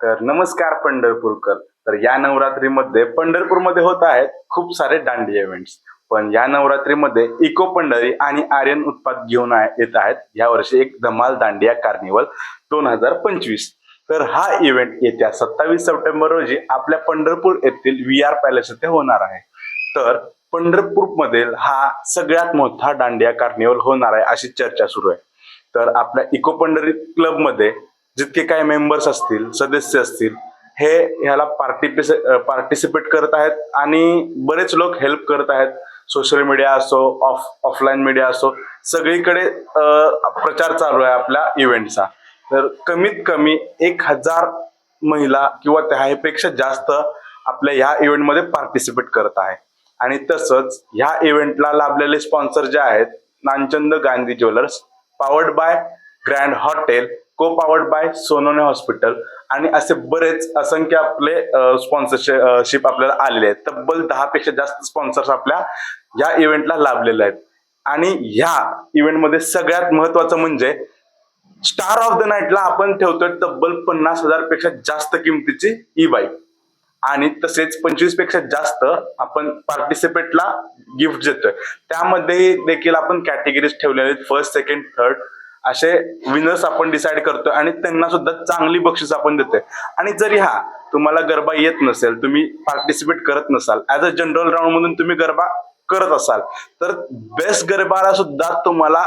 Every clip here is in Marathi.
तर नमस्कार पंढरपूरकर. तर या नवरात्रीमध्ये पंढरपूरमध्ये होत आहेत खूप सारे दांडिया इव्हेंट्स पण या नवरात्रीमध्ये इको पंढरी आणि आर्यन उत्पाद घेऊन येत आहेत. या वर्षी एक धमाल दांडिया कार्निवल दोन हजार पंचवीस. तर हा इव्हेंट येत्या सत्तावीस सप्टेंबर रोजी आपल्या पंढरपूर येथील व्ही आर पॅलेस येथे होणार आहे. तर पंढरपूर मधील हा सगळ्यात मोठा दांडिया कार्निवल होणार आहे अशी चर्चा सुरू आहे. तर आपल्या इको पंढरी क्लबमध्ये जितके काही मेंबर्स असतील सदस्य असतील हे ह्याला पार्टिपिस पार्टिसिपेट करत आहेत आणि बरेच लोक हेल्प करत आहेत. सोशल मीडिया असो ऑफ ऑफलाईन मीडिया असो सगळीकडे प्रचार चालू आहे आपल्या इव्हेंटचा तर कमीत कमी एक हजार महिला किंवा त्यापेक्षा जास्त आपल्या ह्या इव्हेंटमध्ये पार्टिसिपेट करत आहे. आणि तसंच ह्या इव्हेंटला लाभलेले स्पॉन्सर जे आहेत Nanchand Gandhi jewellers powered by grand hotel co powered by Sonone hospital आणि असे बरेच असंख्य आपले स्पॉन्सरशिप आपल्याला आलेले आहेत. तब्बल दहा पेक्षा जास्त स्पॉन्सर्स आपल्या या इव्हेंटला लाभलेले आहेत. आणि ह्या इव्हेंटमध्ये सगळ्यात महत्वाचं म्हणजे स्टार ऑफ द नाईटला आपण ठेवतोय तब्बल पन्नास हजारपेक्षा जास्त किमतीची ई बाईक आणि तसेच पंचवीसपेक्षा जास्त आपण पार्टिसिपेटला गिफ्ट देतोय. त्यामध्ये देखील आपण कॅटेगरीज ठेवलेले आहेत. फर्स्ट सेकंड थर्ड असे विनर्स आपण डिसाईड करतो आणि त्यांना सुद्धा चांगली बक्षीस आपण देतोय. आणि जरी हा तुम्हाला गरबा येत नसेल तुम्ही पार्टिसिपेट करत नसाल ऍज अ जनरल राऊंड मधून तुम्ही गरबा करत असाल तर बेस्ट गरबाला सुद्धा तुम्हाला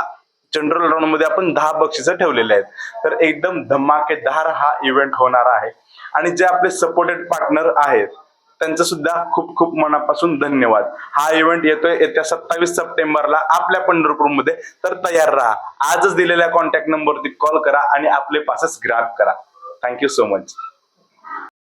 जनरल राऊंडमध्ये आपण दहा बक्षिस ठेवलेले आहेत. तर एकदम धमाकेदार हा इव्हेंट होणार आहे. आणि जे आपले सपोर्टेड पार्टनर आहेत त्यांचं सुद्धा खूप खूप मनापासून धन्यवाद. हा इव्हेंट येतोय येत्या सत्तावीस सप्टेंबरला आपल्या पंढरपूरमध्ये. तर तयार राहा. आजच दिलेल्या कॉन्टॅक्ट नंबरवरती कॉल करा आणि आपले पासेस ग्राहक करा. Thank you so much